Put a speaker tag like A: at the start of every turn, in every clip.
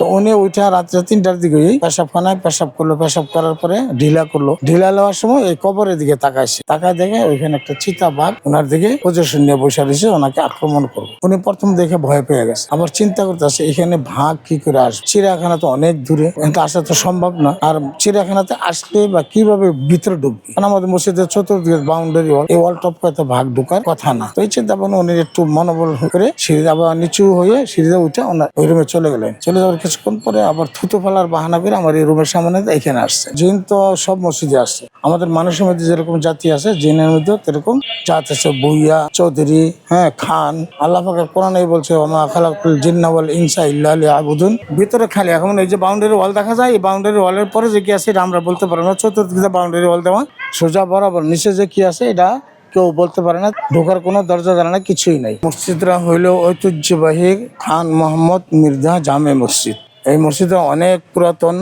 A: তো উনি উঠে রাত্রে তিনটার দিকে পেশাবখানায় পেশাব করল, পেশাব করার পরে ঢিলা করল। ঢিলা নেওয়ার সময় এই কবরের দিকে তাকাইছে। তাকায় দেখে ওইখানে একটা চিতা বাঘ ওনার দিকে পজিশন নিয়ে বসে রয়েছে, ওনাকে আক্রমণ করব উনি প্রথম দেখে ভয় পেয়ে গেছে। আবার চিন্তা করতেছে এখানে ভাগ কি করে আসবে? চিড়িয়াখানা তো অনেক দূরে এখানে আসা তো সম্ভব না। আর চিড়িয়াখানাতে আসলে বা কীভাবে ভিতরে ঢুকবে? কারণ আমাদের মসজিদের চতুর্দিকে বাউন্ডারি ওয়াল এই ওয়াল টপ করতে ভাগ ঢুকার কথা না। তো এই চিন্তা ভাবনা উনি একটু মনোবল করে সিঁড়ি আবার নিচু হয়ে সিঁড়িতে উঠে ওনার ওই রুমে চলে গেলেন। চলে যাওয়ার কিছুক্ষণ পরে আবার থুতু ফেলার বাহানা করে আমার এই রুমের সামনে এখানে আসছে। জিন তো সব মসজিদে আসছে। আমাদের মানুষের মধ্যে যেরকম জাতি আছে, জিনের মধ্যে সেরকম জাত আছে। বুইয়া, চৌধুরী হ্যাঁ খান। আল্লাহ পাকের কোরআনেই বলছে ওমা খালাকুল জিন্না ওয়াল ইনসা ইল্লা লিয়াবুদুন। ভিতরে খালি, এখন এই যে বাউন্ডারি ওয়াল দেখা যায়, এই বাউন্ডারি ওয়ালের পরে যে কি আছে, এটা আমরা বলতে পারব না। চতুর্দিকে বাউন্ডারি ওয়াল দেওয়া, সোজা বরাবর, নিচে যে কি আছে, এটা কেউ বলতে পারে না, ঢোকার কোনো দরজা জানা না কিছুই নাই। মসজিদরা হইল ঐতিহ্যবাহী খান মোহাম্মদ মির্জা জামে মসজিদ। এই মসজিদটা অনেক পুরাতন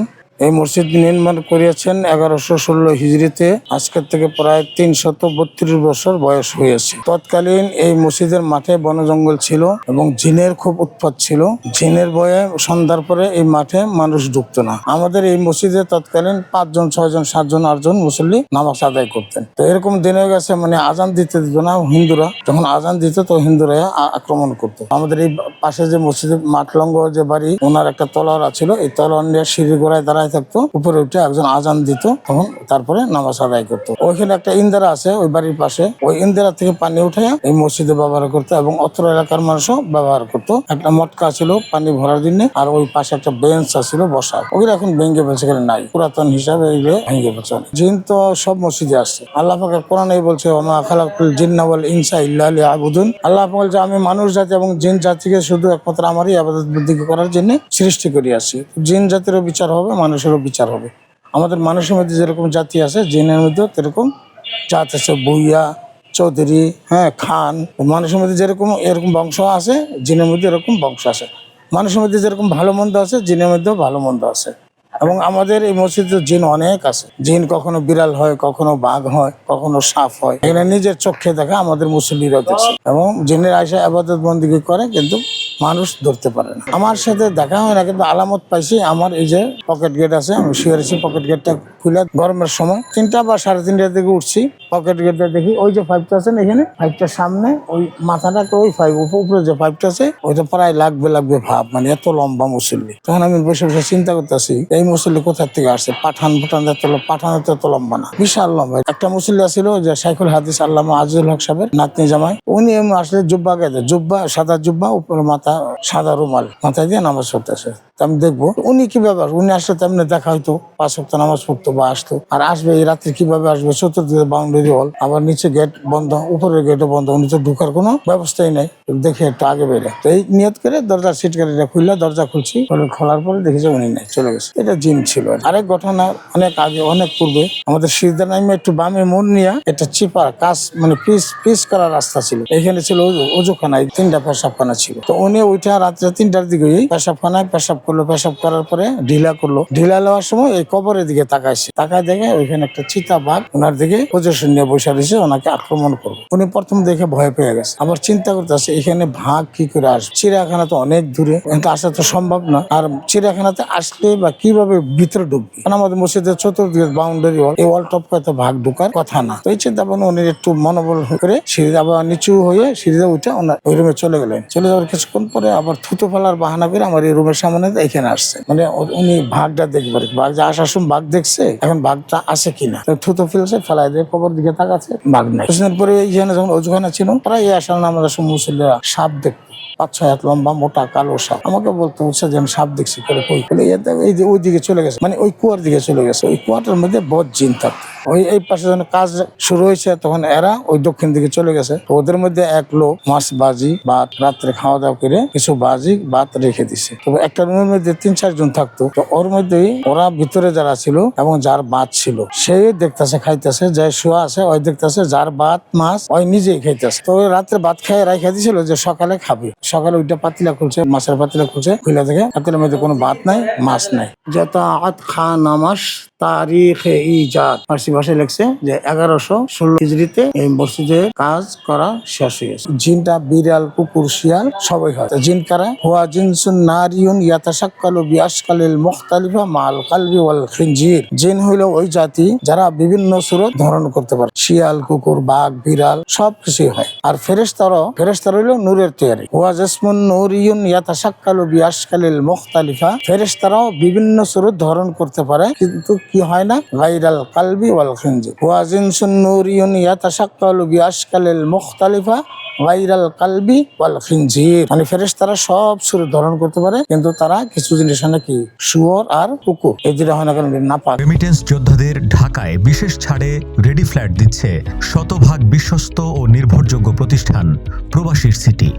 A: এই মসজিদ নির্মাণ করিয়াছেন এগারোশো ষোলো হিজড়িতে। আজকের থেকে প্রায় তিনশত বত্রিশ বছর বয়স হয়েছে। তৎকালীন এই মসজিদের মাঠে বন জঙ্গল ছিল এবং জিনের খুব উৎপাত ছিল। জিনের বয়ে সন্ধ্যার পরে এই মাঠে মানুষ ঢুকতো না। আমাদের এই মসজিদে তৎকালীন পাঁচজন, ছয়জন, সাতজন, আটজন মুসল্লি নামাজ আদায় করতেন। তো এরকম দিন হয়ে গেছে মানে আজান দিতে দিত না হিন্দুরা। যখন আজান দিত, তো হিন্দুরা আক্রমণ করতো। আমাদের এই পাশে যে মসজিদের মাঠলঙ্গ যে বাড়ি, ওনার একটা তলোয়ার ছিল। এই তলোয়ার নিয়ে সিঁড়ি গোড়ায় দাঁড়ায় থাকতো, উপরে উঠে একজন আজান দিত তখন তারপরে নামাজ আদায় করতো। ওইখানে একটা ইন্দিরা আছে, ওই বাড়ির পাশে। ওই ইন্দিরা থেকে পানি উঠে এই মসজিদে ব্যবহার করতো এবং অত্র এলাকার মানুষও ব্যবহার করতো। একটা মটকা ছিল পানি ভরার জন্য, আর ওই পাশে একটা বেঞ্চ ছিল বসার। ওগুলো এখন ভেঙে ফেলছে, এখানে নাই। পুরাতন হিসাবে এগুলো ভেঙে ফেলছে জিন তো সব মসজিদে আসছে। আল্লাহ পাকে কোরআনেই বলছে, ওমা খালাকুল জিন্না ওয়াল ইনসা ইল্লা লিয়াবুদুন। আল্লাহ বলছে, আমি মানুষ জাতি এবং জিন জাতিকে শুধু একমাত্র আমারই আবাদত বৃদ্ধি করার জন্য সৃষ্টি করিয়াছি। জিন জাতিরও বিচার হবে মানুষেরও বিচার হবে। আমাদের মানুষের মধ্যে যেরকম জাতি আছে, জিনের মধ্যেও সেরকম জাত আছে। বইয়া, চৌধুরী হ্যাঁ খান, মানুষের মধ্যে যেরকম, এরকম বংশ আছে, জিনের মধ্যে এরকম বংশ আছে। মানুষের মধ্যে যেরকম ভালো মন্দ আছে, জিনের মধ্যেও ভালো মন্দ আছে। এবং আমাদের এই মসজিদে জিন অনেক আছে। জিন কখনো বিড়াল হয়, কখনো বাঘ হয়, কখনো সাপ হয়। এখানে নিজের চোখে দেখা আমাদের মুসল্লিরাও দেখছে। এবং জিনের আয়সা আবাদত বন্দিকে করে, কিন্তু মানুষ ধরতে পারে না। আমার সাথে দেখা হয় না, কিন্তু আলামত পাইছি। আমার এই যে পকেট গেট আছে, আমি শুয়ে আছি পকেট গেটটা খুলে গরমের সময়। তিনটা বা সাড়ে তিনটার দিকে উঠছি পকেট গেটটা দেখি, ওই যে পাইপটা আছে না এখানে? পাইপটার সামনে, ওই মাথাটা তো ওই পাইপ উপরে যে পাইপটা আছে, ওইটা প্রায় লাগবে লাগবে ভাব মানে এত লম্বা মুসল্লি। তখন আমি বসে বসে চিন্তা করতেছি, এই মুসল্লি কোথা থেকে আসছে? পাঠান ফুটান এত ল- পাঠান এত লম্বা না। বিশাল লম্বা। একটা মুসল্লি আছিল যে সাইকুল হাদিস আল্লামা আজিজুল হক সাহেবের নাতনি জামাই। উনি আসলে জুব্বা গেছে জুব্বা, সাদা জুব্বা, উপরে মাথা সাদা রুমাল মাথায় দিয়ে নামাজ পড়তেছে। আমি দেখব উনি কীভাবে আসবে? উনি আসলে তেমনি দেখা হয়তো পাঁচ সপ্তাহ নামাজ পড়তো বা আসতো। আর আসবে এই রাত্রে কীভাবে আসবে? চতুর্দিকে বাউন্ডারি হল আবার নিচে গেট বন্ধ, উপরের গেটও বন্ধ, উনি তো ঢুকার কোনো ব্যবস্থাই নাই। দেখে একটু আগে বেড়ে তো এই নিয়ত করে দরজার সিট গাড়িটা খুললে, দরজা খুলছি খোলার পরে দেখেছি উনি নাই, চলে গেছে। এটা জিন ছিল। আরেক ঘটনা অনেক আগে, অনেক পূর্বে, আমাদের সিদ্ধা নামে একটু বামে মন নিয়ে একটা চিপা কাজ মানে পিস পিস করার রাস্তা ছিল। এখানে ছিল অজুখানায় তিনটা পেশাবখানা ছিল। তো উনি ওইটা রাত্রে তিনটার দিকে পেশাবখানায় পেশাব করল, পেশাব করার পরে ঢিলা করল। ঢিলা নেওয়ার সময় এই কবরের দিকে তাকাইছে। তাকায় দেখে ওইখানে একটা চিতা বাঘ ওনার দিকে পজিশন নিয়ে বসে রয়েছে, ওনাকে আক্রমণ করব উনি প্রথম দেখে ভয় পেয়ে গেছে। আবার চিন্তা করতেছে, এখানে ভাগ কি করে আসবে? চিড়িয়াখানা তো অনেক দূরে আসা তো সম্ভব না। আর চিড়িয়াখানাতে আসলে বা কীভাবে ভিতরে ঢুকবে? কারণ আমাদের মসজিদের চতুর্দিকে বাউন্ডারি ওয়াল এই ওয়াল টপ করতে ভাগ ঢুকার কথা না। তো এই চিন্তা ভাবনা উনি একটু মনোবল করে সিঁড়ি আবার নিচু হয়ে সিঁড়িতে উঠে ওনার ওই রুমে চলে গেলেন। চলে যাওয়ার কিছুক্ষণ পরে আবার থুতু ফেলার বাহানা করে আমার এই রুমের সামনে এখানে আসছে। মানে উনি ভাগটা দেখবে। ভাগ যে আসার সময় বাঘ দেখছে এখন বাঘটা আছে কিনা? থুতু ফেলছে ফেলাই দিয়ে কবর দিকে তাকাচ্ছে বাঘ নাই। পরে এইখানে যখন অজুখানা ছিল প্রায় এই আসার নাম আমরা সব মুসল্লিরা সাপ দেখতো। পাঁচ ছয় হাত লম্বা মোটা কালো সাপ। আমাকে বলতে হচ্ছে যে সাপ দেখছি করে কই? বলে, "এই যে ওই দিকে চলে গেছে। মানে ওই কুয়ার দিকে চলে গেছে। ওই কুয়াটার মধ্যে বদ জিন থাকতো। ওই এই পাশে যখন কাজ শুরু হয়েছে তখন এরা ওই দক্ষিণ দিকে চলে গেছে। তো ওদের মধ্যে এক লোক মাছ বাজি ভাত রাত্রে খাওয়া দাওয়া করে কিছু বাজি ভাত রেখে দিছে। তবে একটা রুমের মধ্যে তিন চারজন থাকতো। ওর মধ্যেই ওরা ভিতরে যারা ছিল এবং যার ভাত ছিল, সে দেখতেছে, খাইতেছে, যে শোয়া আছে, ওই দেখতেছে যার ভাত মাছ, ওই নিজেই খাইতেছে। তো রাত্রে ভাত খেয়ে রাখা দিছিল যে সকালে খাবে। সকালে ওইটা পাতিলা খুলছে, মাছের পাতিলা খুলছে খুলে দেখে পাতিলার মধ্যে কোনো ভাত নাই, মাছ নাই। যত আত খা নামাস তারিখ ইজাদ। ফার্সি ভাষায় লিখছে যে এগারোশো ষোলো হিজড়িতে এই মসজিদে কাজ করা শেষ হয়েছে জিনটা বিড়াল, কুকুর, শিয়াল সবাই হয়। জিন কারা? হুয়া জিনসুন নারিয়ুন ইয়াতাশাক্কালু বিআশকালিল মুখতালিফা মাল কালবি ওয়াল খিনজির। জিন হইল ওই জাতি যারা বিভিন্ন সুরত ধারণ করতে পারে। শিয়াল, কুকুর, বাঘ, বিড়াল, সব কিছুই হয়। আর ফেরেশতারও, ফেরেশতার হইল নূরের তৈরি হুয়া জাসমুন নূরিয়ুন ইয়াতাশাক্কালু বিআশকালিল মুখতালিফা। ফেরেশতারাও বিভিন্ন সুরত ধারণ করতে পারে, কিন্তু কি হয় না? গাইরাল কালবি ওয়াল খিনজির। হুয়া জিনসুন নূরিয়ুন ইয়াতাশাক্কালু বিআশকালিল মুখতালিফা গাইরাল কালবি ওয়াল খিনজির। মানে ফেরেশতারা সব সুরত ধারণ করতে পারে, কিন্তু তারা কিছু জিনিস নাকি? শুয়োর আর কুকুর। এই যেটা হয় না কেন? না
B: রেমিটেন্স যোদ্ধাদের ঢাকায় বিশেষ ছাড়ে রেডি ফ্ল্যাট দিচ্ছে শতভাগ বিশ্বস্ত ও নির্ভরযোগ্য প্রতিষ্ঠান প্রবাসীর সিটি